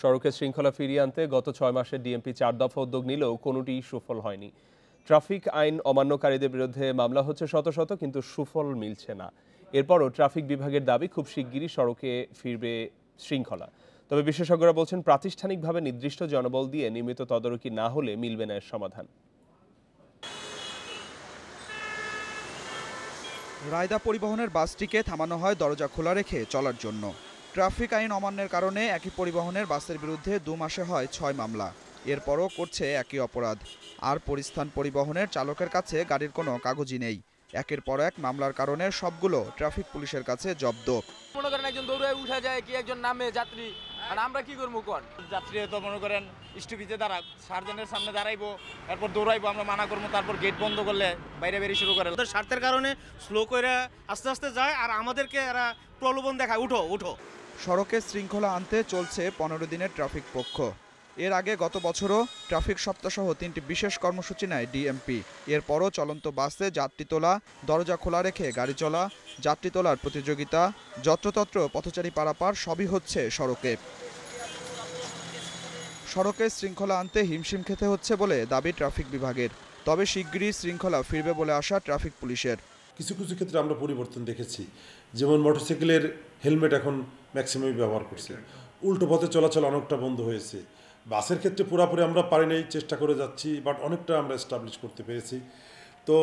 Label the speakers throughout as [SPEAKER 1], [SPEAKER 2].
[SPEAKER 1] সড়কের শৃঙ্খলা ফিরিয়ে আনতে গত ছয় মাসে ডিএমপি চার দফা উদ্যোগ নিলেও কোনোটিই সুফল হয়নি। ট্রাফিক আইন অমান্যকারীদের বিরুদ্ধে মামলা হচ্ছে শত শত, কিন্তু সুফল মিলছে না। এরপরও ট্রাফিক বিভাগের দাবি, খুব শিগগিরই সড়কে ফিরবে শৃঙ্খলা। তবে বিশেষজ্ঞরা বলছেন, প্রাতিষ্ঠানিকভাবে নির্দিষ্ট জনবল দিয়ে নিয়মিত তদারকি না হলে মিলবে না এর সমাধান।
[SPEAKER 2] রায়দা পরিবহনের বাসটিকে থামানো হয় দরজা খোলা রেখে চলার জন্য। ট্রাফিক আইন অমান্যের কারণে একই পরিবহনের বাসের বিরুদ্ধে দু মাসে হয় ছয় মামলা। এরপরও করছে একই অপরাধ। আর পরিস্থান পরিবহনের চালকের কাছে গাড়ির কোনো কাগজই নেই। একের পর এক মামলার কারণে সবগুলো ট্রাফিক পুলিশের কাছে জব্দ।
[SPEAKER 3] মনে করেন একজন দৌড়ে উঠা যায় কি একজন নামে যাত্রী। আর আমরা কি করব কোন?
[SPEAKER 4] যাত্রী তো মনে করেন স্টপিতে দাঁড়া সার্জেনের সামনে দাঁড়াইবো এরপর দৌড়াইবো আমরা মানা করব তারপর গেট বন্ধ করলে বাইরে বেরিয়ে শুরু করে।
[SPEAKER 5] স্বার্থের কারণে স্লো করে আস্তে আস্তে যায় আর আমাদেরকে এরা প্রলোভন দেখায় উঠো উঠো।
[SPEAKER 2] সড়কে শৃঙ্খলা আনতে চলছে পনেরো দিনের ট্রাফিক পক্ষ। এর আগে গত বছরও ট্রাফিক সপ্তাহসহ তিনটি বিশেষ কর্মসূচি নেয় ডিএমপি। এরপরও চলন্ত বাসে যাত্রী তোলা, দরজা খোলা রেখে গাড়ি চলা, যাত্রী তোলার প্রতিযোগিতা, যত্রতত্র পথচারী পারাপার সবই হচ্ছে সড়কে। সড়কে শৃঙ্খলা আনতে হিমশিম খেতে হচ্ছে বলে দাবি ট্রাফিক বিভাগের। তবে শিগগিরই শৃঙ্খলা ফিরবে বলে আশা ট্রাফিক পুলিশের।
[SPEAKER 6] কিছু কিছু ক্ষেত্রে আমরা পরিবর্তন দেখেছি। যেমন মোটরসাইকেলের হেলমেট এখন ম্যাক্সিমাম ব্যবহার করছে। উল্টো পথে চলাচল অনেকটা বন্ধ হয়েছে। বাসের ক্ষেত্রে পুরোপুরি আমরা পারি নাই চেষ্টা করে যাচ্ছি বাট অনেকটা আমরা এস্টাবলিশ করতে পেরেছি। তো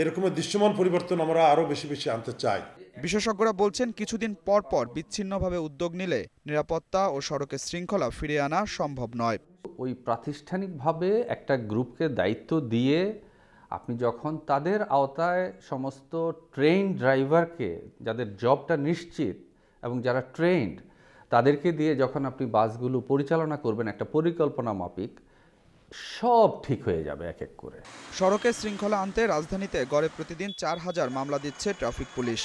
[SPEAKER 6] এরকমের দৃশ্যমান পরিবর্তন আমরা আরও বেশি বেশি আনতে চাই।
[SPEAKER 2] বিশেষজ্ঞরা বলছেন কিছুদিন পর পর বিচ্ছিন্নভাবে উদ্যোগ নিলে নিরাপত্তা ও সড়কের শৃঙ্খলা ফিরিয়ে আনা সম্ভব নয়।
[SPEAKER 7] ওই প্রাতিষ্ঠানিকভাবে একটা গ্রুপকে দায়িত্ব দিয়ে আপনি যখন তাদের আওতায় সমস্ত ট্রেন ড্রাইভারকে যাদের জবটা নিশ্চিত এবং যারা ট্রেন্ড তাদেরকে দিয়ে যখন আপনি বাসগুলো পরিচালনা করবেন একটা পরিকল্পনা মাফিক, সব ঠিক হয়ে যাবে এক এক করে।
[SPEAKER 2] সড়কে শৃঙ্খলা আনতে রাজধানীতে গড়ে প্রতিদিন চার হাজার মামলা দিচ্ছে ট্রাফিক পুলিশ।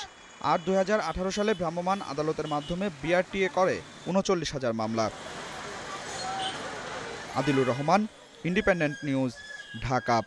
[SPEAKER 2] আর দু হাজার আঠারো সালে ভ্রাম্যমাণ আদালতের মাধ্যমে বিআরটিএ করে উনচল্লিশ হাজার মামলা। Adilur Rahman independent news Dhaka.